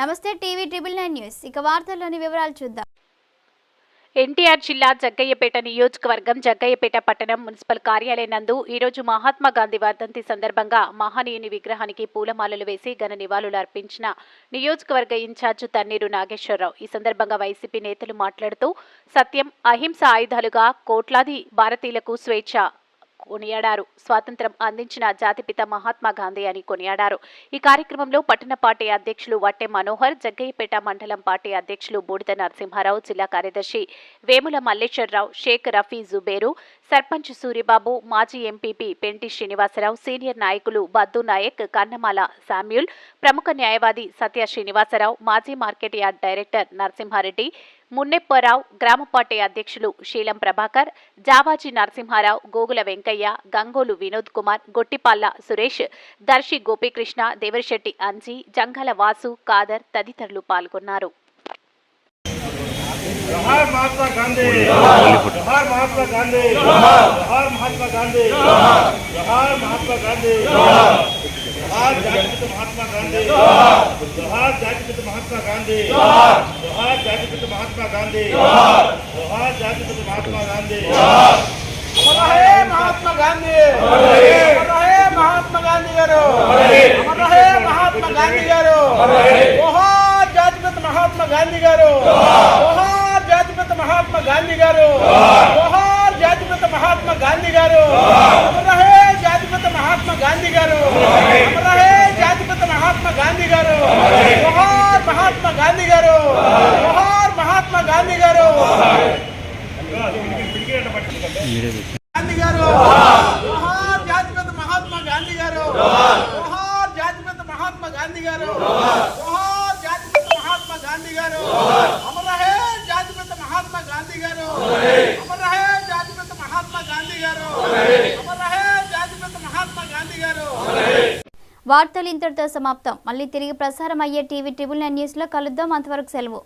నమస్తే TV triple nine news. ఇక వార్తల్లోని వివరాలు చూద్దాం. ఎన్టీఆర్ జిల్లా జగ్గయ్యపేట నియోజకవర్గం జగ్గయ్యపేట పట్టణం మున్సిపల్ కార్యాలయం నందు ఈరోజు మహాత్మా గాంధీ వర్ధంతి సందర్భంగా మహనీయుని విగ్రహానికి పూలమాలలు వేసి ఘన నివాళులు అర్పించిన నియోజకవర్గ ఇన్ఛార్జ్ తన్నీరు నాగేశ్వరరావు. ఈ సందర్భంగా వైసీపీ నేతలు మాట్లాడుతూ సత్యం అహింస ఆయుధాలుగా కోట్లాది భారతీయులకు స్వేచ్ఛ కొనియాడారు. స్వాతంత్రం అందించిన జాతిపిత మహాత్మా గాంధీ అని కొనియాడారు. ఈ కార్యక్రమంలో పట్టణ పార్టీ అధ్యక్షులు వట్టె మనోహర్ జగ్గయ్యపేట మండలం పార్టీ అధ్యక్షులు బూడిద నరసింహారావు జిల్లా కార్యదర్శి వేముల మల్లేశ్వరరావు షేక్ రఫీ జుబేరు సర్పంచ్ సూరిబాబు మాజీ ఎంపీపీ పెంటి శ్రీనివాసరావు సీనియర్ నాయకులు బద్దు నాయక్ కన్నమాల శామ్యూల్ ప్రముఖ న్యాయవాది సత్య శ్రీనివాసరావు మాజీ market yard director Narasimhareddy Munnepparao గ్రామ పార్టీ అధ్యక్షులు శీలం ప్రభాకర్ జావాజీ నరసింహారావు గోగుల వెంకయ్య గంగోలు వినోద్ కుమార్ గొట్టిపాల్ల సురేష్ దర్శి గోపీకృష్ణ దేవరిశెట్టి అంజీ జంగల వాసు కాదర్ తదితరులు పాల్గొన్నారు. మహాత్మా గాంధీ! महात्मा गांधी। महात्मा गांधी। महात्मा गांधी। महात्मा गांधी गारू महात्मा गांधी गारू महात्मा गांधी महात्मा गांधी महात्मा गांधी रहे महात्मा गांधी गारू रहे। महात्मा गांधी गारू గాంధీ గారు గాంధీ జాతిపిత మహాత్మా గాంధీ గారు జోహార్ జాతిపిత మహాత్మా గాంధీ గారు జోహార్ జాతిపిత మహాత్మా గాంధీ గారు అమర హే జాతిపిత మహాత్మా గాంధీ గారు అమర హే జాతిపిత మహాత్మా గాంధీ గారు అమర హే జాతిపిత మహాత్మా గాంధీ గారు వార్తలు ఇంతటితో సమాప్తం. మళ్ళీ తిరిగి ప్రసారం అయ్యే టీవీ ట్రిబుల్ నైన్ న్యూస్లో కలుద్దాం. అంతవరకు సెలవు.